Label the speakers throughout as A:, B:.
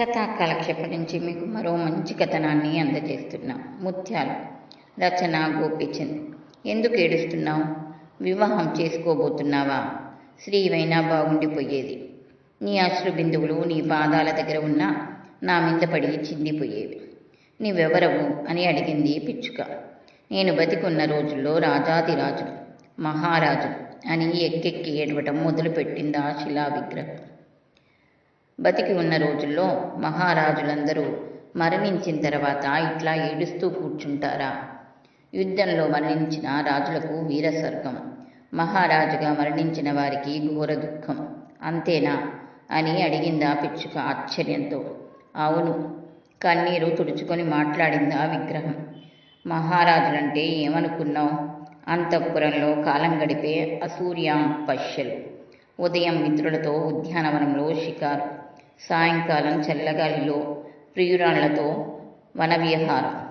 A: కథా కాలక్షేపం నుంచి మీకు మరో మంచి కథనాన్ని అందజేస్తున్నాం. ముత్యాలు. రచన గోపీచంద్. ఎందుకు ఏడుస్తున్నావు? వివాహం చేసుకోబోతున్నావా? శ్రీవైనా బాగుండిపోయేది. నీ అశ్రు బిందువులు నీ పాదాల దగ్గర ఉన్న నా మీద పడి చిందిపోయేవి. నీవెవరవు అని అడిగింది పిచ్చుక. నేను బతికున్న రోజుల్లో రాజాదిరాజు మహారాజు అని ఎక్కెక్కి ఏడవటం మొదలుపెట్టింది ఆ శిలా విగ్రహం బతికి ఉన్న రోజుల్లో మహారాజులందరూ మరణించిన తర్వాత ఇట్లా ఏడుస్తూ కూర్చుంటారా? యుద్ధంలో మరణించిన రాజులకు వీరస్వర్గం. మహారాజుగా మరణించిన వారికి ఘోర దుఃఖం. అంతేనా? అని అడిగిందా పిచ్చుక ఆశ్చర్యంతో. అవును. కన్నీరు తుడుచుకొని మాట్లాడిందా విగ్రహం. మహారాజులంటే ఏమనుకున్నావు? అంతఃపురంలో కాలం గడిపే అసూర్య పశ్యలు ఉదయం మిత్రులతో ఉద్యానవనంలో షికారు. సాయంకాలం చల్లగాలిలో ప్రియురాళ్ళతో వనవిహారం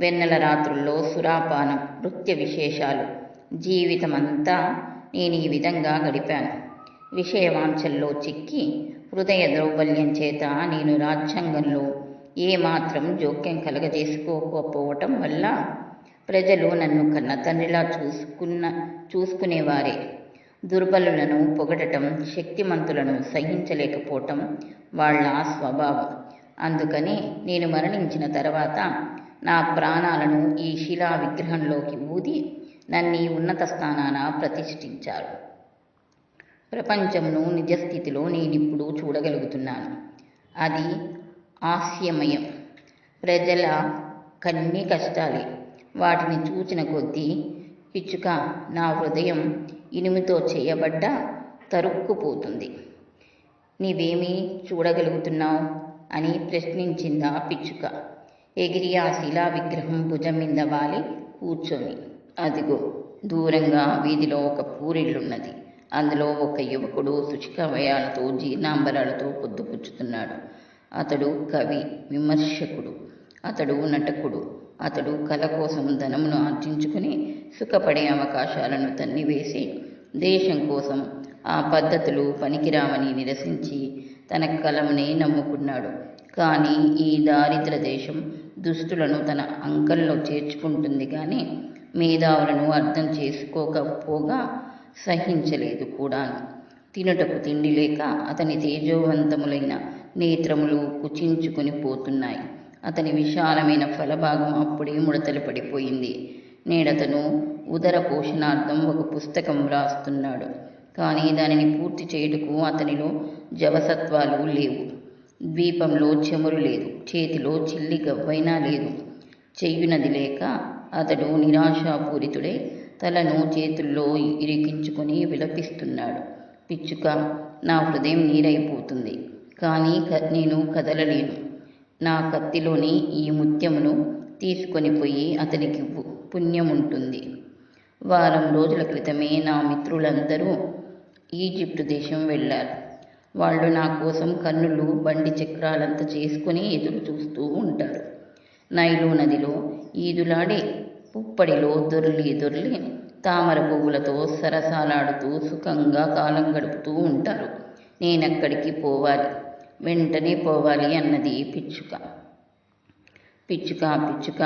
A: వెన్నెల రాత్రుల్లో సురాపానం నృత్య విశేషాలు. జీవితమంతా నేను ఈ విధంగా గడిపాను. విషయవాంఛల్లో చిక్కి హృదయ దౌర్బల్యం చేత నేను రాజ్యాంగంలో ఏమాత్రం జోక్యం కలగజేసుకోకపోవటం వల్ల ప్రజలు నన్ను కన్న తండ్రిలా చూసుకున్న చూసుకునేవారే. దుర్బలులను పొగడటం శక్తిమంతులను సహించలేకపోవటం వాళ్ళ స్వభావం. అందుకని నేను మరణించిన తర్వాత నా ప్రాణాలను ఈ శిలా విగ్రహంలోకి ఊది నన్ను ఉన్నత స్థానాన ప్రతిష్ఠించారు. ప్రపంచమును నిజస్థితిలో నేనిప్పుడు చూడగలుగుతున్నాను. అది హాస్యమయం ప్రజల కన్నీ కష్టాలే వాటిని చూచిన కొద్దీ పిచ్చుక నా హృదయం ఇనుముతో చేయబడ్డ తరుక్కుపోతుంది. నీవేమీ చూడగలుగుతున్నావు? అని ప్రశ్నించిందా పిచ్చుక. ఎగిరి ఆ శిలా విగ్రహం భుజం మీద వాలి కూర్చొని అదిగో దూరంగా వీధిలో ఒక పూరిల్లున్నది అందులో ఒక యువకుడు శుచికవయాలతో జీర్ణాంబరాలతో పొద్దుపుచ్చుతున్నాడు. అతడు కవి విమర్శకుడు. అతడు నటకుడు. అతడు కల కోసం ధనమును ఆర్జించుకుని సుఖపడే అవకాశాలను తన్నివేసి దేశం కోసం ఆ పద్ధతులు పనికిరామని నిరసించి తన కలమునే నమ్ముకున్నాడు. కానీ ఈ దారిద్ర దేశం దుస్తులను తన అంకల్లో చేర్చుకుంటుంది కానీ మేధావులను అర్థం చేసుకోకపోగా సహించలేదు కూడా. తినుటకు తిండి లేక అతని తేజోవంతములైన నేత్రములు కుచించుకొని పోతున్నాయి. అతని విశాలమైన ఫలభాగం అప్పుడే ముడతలు పడిపోయింది. నేడతను ఉదర పోషణార్థం ఒక పుస్తకం వ్రాస్తున్నాడు. కానీ దానిని పూర్తి చేయుటకు అతనిలో జవసత్వాలు లేవు. ద్వీపంలో చెమురు లేదు. చేతిలో చిల్లి గవ్వైనా లేదు. చెయ్యునది లేక అతడు నిరాశాపూరితుడై తలను చేతుల్లో ఇరికించుకొని విలపిస్తున్నాడు. పిచ్చుక నా హృదయం నీరైపోతుంది. కానీ నేను కదలలేను. నా కత్తిలోని ఈ ముత్యమును తీసుకొని పోయి అతనికి పుణ్యముంటుంది. వారం రోజుల క్రితమే నా మిత్రులందరూ ఈజిప్టు దేశం వెళ్ళారు. వాళ్ళు నా కోసం కన్నులు బండి చక్రాలంత చేసుకుని ఎదురు చూస్తూ ఉంటారు. నైలు నదిలో ఈదులాడే పుప్పడిలో దొర్లి దొర్లి తామర పువ్వులతో సరసాలాడుతూ సుఖంగా కాలం గడుపుతూ ఉంటారు. నేనక్కడికి పోవాలి. వెంటనే పోవాలి అన్నది పిచ్చుక. పిచ్చుక పిచ్చుక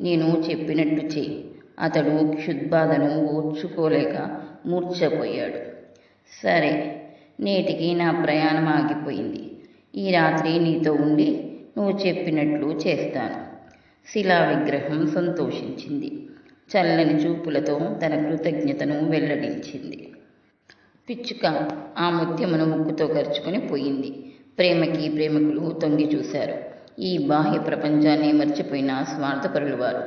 A: నేను చెప్పినట్టు చేయి. అతడు క్షుద్బాధను ఓర్చుకోలేక మూర్ఛపోయాడు. సరే నేటికి నా ప్రయాణం ఆగిపోయింది. ఈ రాత్రి నీతో ఉండి నువ్వు చెప్పినట్లు చేస్తాను. శిలా విగ్రహం సంతోషించింది. చల్లని చూపులతో తన కృతజ్ఞతను వెల్లడించింది. పిచ్చుక ఆ ముత్యమును ముక్కుతో ఖర్చుకొని పోయింది. ప్రేమకి ప్రేమికులు తొంగి చూశారు. ఈ బాహ్య ప్రపంచాన్ని మర్చిపోయిన స్వార్థపరులు వారు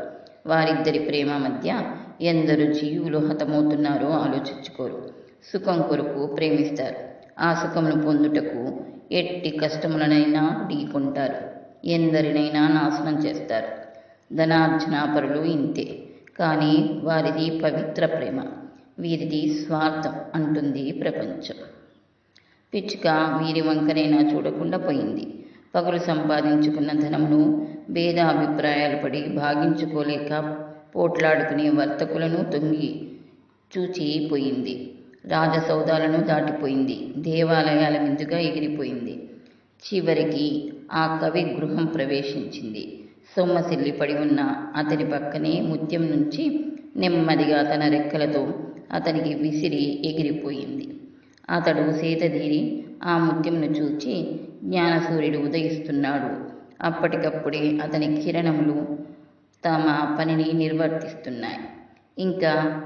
A: వారిద్దరి ప్రేమ మధ్య ఎందరు జీవులు హతమవుతున్నారో ఆలోచించుకోరు. సుఖం కొరకు ప్రేమిస్తారు. ఆ సుఖమును పొందుటకు ఎట్టి కష్టములనైనా ఢీకొంటారు. ఎందరినైనా నాశనం చేస్తారు. ధనార్జనాపరులు ఇంతే. కానీ వారిది పవిత్ర ప్రేమ. వీరిది స్వార్థం అంటుంది ప్రపంచం. పిచ్చుక వీరి వంకనైనా చూడకుండా పోయింది. పగులు సంపాదించుకున్న ధనమును భేదాభిప్రాయాలు పడి భాగించుకోలేక పోట్లాడుకునే వర్తకులను తొంగి చూచిపోయింది రాజసౌదాలను దాటిపోయింది. దేవాలయాల మీదుగా ఎగిరిపోయింది. చివరికి ఆ కవి గృహం ప్రవేశించింది. సొమ్మసిల్లి పడి ఉన్న అతని పక్కనే ముత్యం నుంచి నెమ్మదిగా తన రెక్కలతో అతనికి విసిరి ఎగిరిపోయింది. అతడు సేతదీరి ఆ ముత్యంను చూచి జ్ఞానసూర్యుడు ఉదయిస్తున్నాడు. అప్పటికప్పుడే అతని కిరణములు తమ పనిని నిర్వర్తిస్తున్నాయి. ఇంకా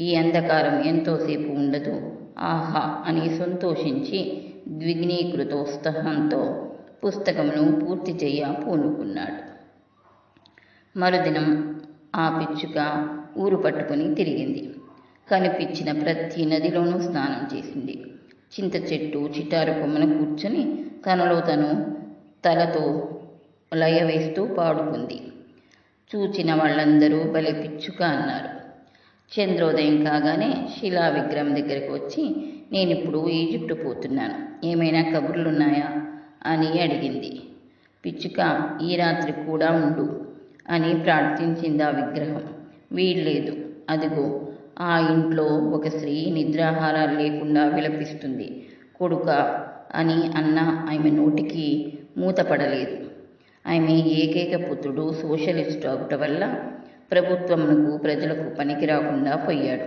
A: ఈ అంధకారం ఎంతోసేపు ఉండదు. ఆహా! అని సంతోషించి ద్విగ్నీకృతోత్సాహంతో పుస్తకమును పూర్తి చేయ పూనుకున్నాడు. మరుదినం ఆ పిచ్చుక ఊరు పట్టుకుని తిరిగింది. కనిపించిన ప్రతి నదిలోనూ స్నానం చేసింది. చింత చెట్టు చిటారు కొమ్మన కూర్చొని తనలో తను తలతో లయ వేస్తూ పాడుకుంది. చూచిన వాళ్ళందరూ భలే పిచ్చుక అన్నారు. చంద్రోదయం కాగానే శిలా విగ్రహం దగ్గరికి వచ్చి నేను ఇప్పుడు ఈజిప్టు పోతున్నాను. ఏమైనా కబుర్లున్నాయా? అని అడిగింది. పిచ్చుక ఈ రాత్రి కూడా ఉండు అని ప్రార్థించింది ఆ విగ్రహం. వీల్లేదు. అదిగో ఆ ఇంట్లో ఒక స్త్రీ నిద్రాహారాలు లేకుండా విలపిస్తుంది. కొడుక అని అన్న ఆమె నోటికి మూతపడలేదు. ఆమె ఏకైక పుత్రుడు సోషలిస్టు అవుట వల్ల ప్రభుత్వమునకు ప్రజలకు పనికి రాకుండా పోయాడు.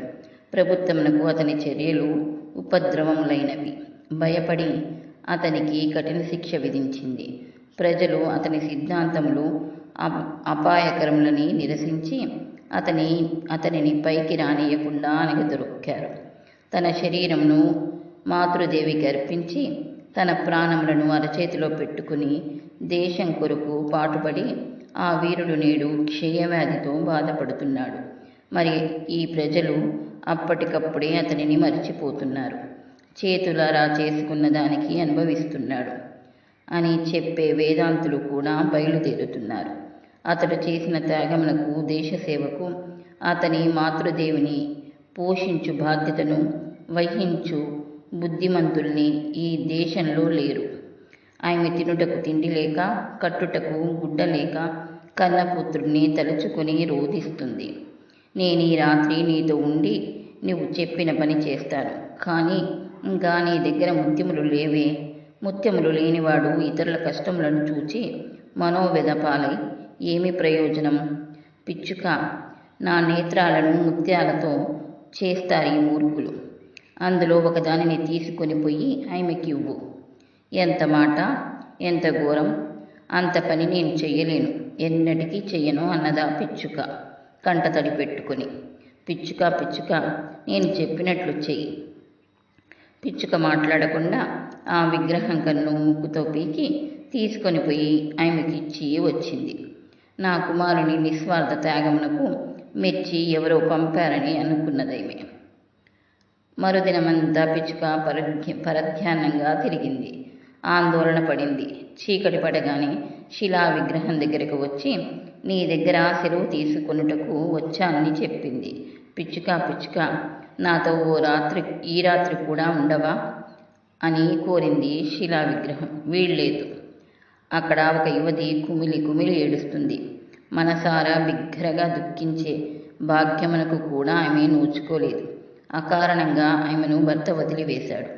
A: ప్రభుత్వమునకు అతని చర్యలు ఉపద్రవములైనవి. భయపడి అతనికి కఠిన శిక్ష విధించింది. ప్రజలు అతని సిద్ధాంతములు అపాయకరములని నిరసించి అతని అతనిని పైకి రానియకుండా దొరికారు తన శరీరమును మాతృదేవికి అర్పించి తన ప్రాణములను అరచేతిలో పెట్టుకుని దేశం కొరకు పాటుపడి ఆ వీరుడు నేడు క్షయవ్యాధితో బాధపడుతున్నాడు. మరి ఈ ప్రజలు అప్పటికప్పుడే అతనిని మర్చిపోతున్నారు. చేతులారా చేసుకున్న దానికి అనుభవిస్తున్నాడు అని చెప్పే వేదాంతులు కూడా బయలుదేరుతున్నారు. అతడు చేసిన త్యాగమునకు దేశసేవకు అతని మాతృదేవిని పోషించు బాధ్యతను వహించు బుద్ధిమంతుల్ని ఈ దేశంలో లేరు. ఆమె తినుటకు తిండి లేక కట్టుటకు గుడ్డ లేక కన్నపుత్రుడిని తలుచుకొని రోధిస్తుంది. నేను ఈ రాత్రి నీతో ఉండి నువ్వు చెప్పిన పని చేస్తాను. కానీ ఇంకా నీ దగ్గర ముత్యములు లేవే. ముత్యములు లేనివాడు ఇతరుల కష్టములను చూచి మనోవ్యధపాలై ఏమి ప్రయోజనం? పిచ్చుక నా నేత్రాలను ముత్యాలతో చేస్తారు ఈ మూర్ఖులు. అందులో ఒకదానిని తీసుకొని పోయి ఆమెకి ఇవ్వు. ఎంత మాట ఎంత ఘోరం అంత పని నేను చెయ్యలేను. ఎన్నటికీ చెయ్యను అన్నదా పిచ్చుక? కంటతడి పెట్టుకొని. పిచ్చుక పిచ్చుక నేను చెప్పినట్లు చెయ్యి. పిచ్చుక మాట్లాడకుండా ఆ విగ్రహం కన్ను ముక్కుతో పీకి తీసుకొని పోయి ఆమెకిచ్చి వచ్చింది. నా కుమారుని నిస్వార్థ త్యాగమునకు మెచ్చి ఎవరో పంపారని అనుకున్నదేమే. మరుదినమంతా పిచ్చుక పరధ్య పరధ్యానంగా తిరిగింది. ఆందోళన పడింది. చీకటి పడగానే శిలా విగ్రహం దగ్గరకు వచ్చి నీ దగ్గర సెలవు తీసుకొనుటకు వచ్చానని చెప్పింది. పిచ్చుక పిచ్చుక నాతో ఓ రాత్రి ఈ రాత్రి కూడా ఉండవా? అని కోరింది శిలా విగ్రహం. వీళ్ళేదు అక్కడ ఒక యువతి కుమిలి కుమిలి ఏడుస్తుంది. మనసారా బిగ్గరగా దుఃఖించే భాగ్యమునకు కూడా ఆమె నోచుకోలేదు. అకారణంగా ఆమెను భర్త వదిలివేశాడు.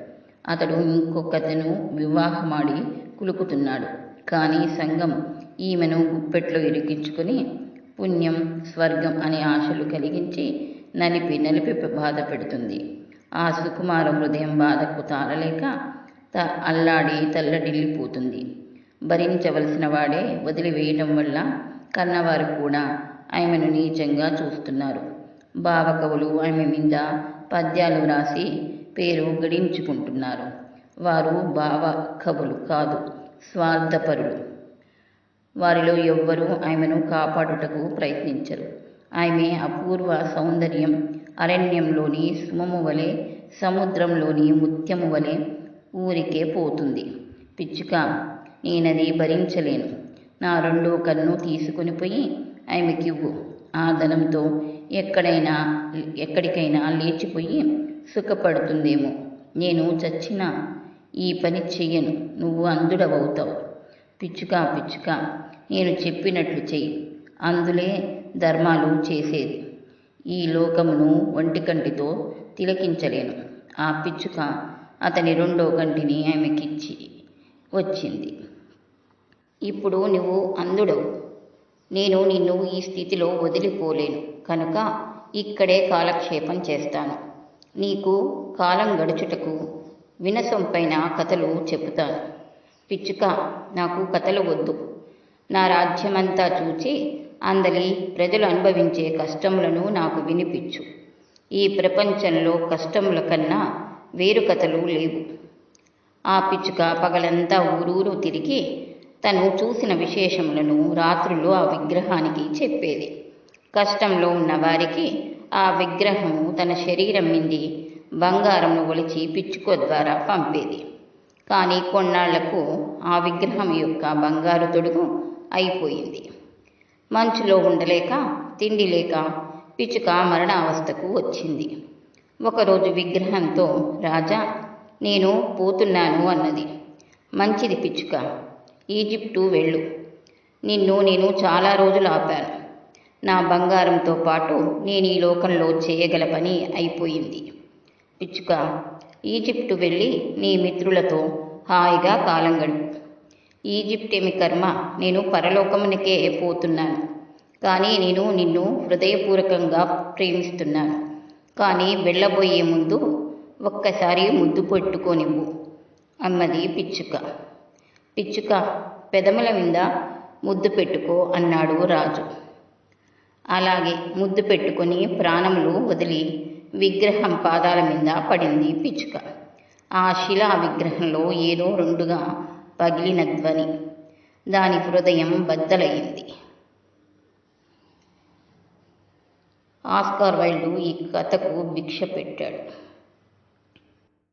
A: అతడు ఇంకొకతను వివాహమాడి కులుకుతున్నాడు. కానీ సంఘం ఈమెను గుప్పెట్లో ఇరికించుకొని పుణ్యం స్వర్గం అనే ఆశలు కలిగించి నలిపి నలిపి బాధ పెడుతుంది. ఆ సుకుమార హృదయం బాధకు తాళలేక త అల్లాడి తల్లడిల్లిపోతుంది. భరించవలసిన వాడే వదిలివేయటం వల్ల కన్నవారు కూడా ఆమెను నీచంగా చూస్తున్నారు. భావకవులు ఆమె మీద పద్యాలు వ్రాసి పేరు గడించుకుంటున్నారు. వారు భావ కవులు కాదు స్వార్థపరులు. వారిలో ఎవ్వరూ ఆమెను కాపాడుటకు ప్రయత్నించరు. ఆమె అపూర్వ సౌందర్యం అరణ్యంలోని సుమము వలె సముద్రంలోని ముత్యము వలె ఊరికే పోతుంది. పిచ్చుక నేనది భరించలేను. నా రెండో కన్ను తీసుకుని పోయి ఆమెకివ్వు. ఆ ధనంతో ఎక్కడైనా ఎక్కడికైనా లేచిపోయి సుఖపడుతుందేమో. నేను చచ్చిన ఈ పని చెయ్యను. నువ్వు అందుడవవుతావు పిచ్చుక పిచ్చుక నేను చెప్పినట్లు చెయ్యి. అందులే ధర్మాలు చేసేది. ఈ లోకమును ఒంటి కంటితో తిలకించలేను. ఆ పిచ్చుక అతని రెండో కంటిని ఆమెకిచ్చి వచ్చింది. ఇప్పుడు నువ్వు అందుడవు నేను నిన్ను ఈ స్థితిలో వదిలిపోలేను. కనుక ఇక్కడే కాలక్షేపం చేస్తాను. నీకు కాలం గడుచుటకు వినసొంపైన కథలు చెబుతాను. పిచ్చుక నాకు కథలు వద్దు. నా రాజ్యమంతా చూచి అందలి ప్రజలు అనుభవించే కష్టములను నాకు వినిపించు. ఈ ప్రపంచంలో కష్టముల కన్నా వేరు కథలు లేవు. ఆ పిచ్చుక పగలంతా ఊరూరు తిరిగి తను చూసిన విశేషములను రాత్రులు ఆ విగ్రహానికి చెప్పేది. కష్టంలో ఉన్న వారికి ఆ విగ్రహము తన శరీరం మింది బంగారంను ఒలిచి పిచ్చుక ద్వారా పంపేది. కానీ కొన్నాళ్ళకు ఆ విగ్రహం యొక్క బంగారు తొడుగు అయిపోయింది. మంచులో ఉండలేక తిండి లేక పిచ్చుక మరణావస్థకు వచ్చింది. ఒకరోజు విగ్రహంతో రాజా నేను పోతున్నాను అన్నది. మంచిది పిచ్చుక ఈజిప్టు వెళ్ళు. నిన్ను నేను చాలా రోజులు ఆపాను. నా బంగారంతో పాటు నేను ఈ లోకంలో చేయగల పని అయిపోయింది. పిచ్చుక ఈజిప్టు వెళ్ళి నీ మిత్రులతో హాయిగా కాలం గడుపు ఈజిప్ట్ ఏమి కర్మ నేను పరలోకమునికే పోతున్నాను. కానీ నేను నిన్ను హృదయపూర్వకంగా ప్రేమిస్తున్నాను. కానీ వెళ్ళబోయే ముందు ఒక్కసారి ముద్దు పెట్టుకోనివ్వు. అన్నది పిచ్చుక. పిచ్చుక పెదముల మీద ముద్దు పెట్టుకో అన్నాడు రాజు. అలాగే ముద్దు పెట్టుకొని ప్రాణములు వదిలి విగ్రహం పాదాల మీద పడింది పిచ్చుక. ఆ శిలా విగ్రహంలో ఏదో రెండుగా పగిలిన ధ్వని. దాని హృదయం బద్దలయ్యింది. ఆస్కార్ వైల్డ్ ఈ కథకు భిక్ష పెట్టాడు.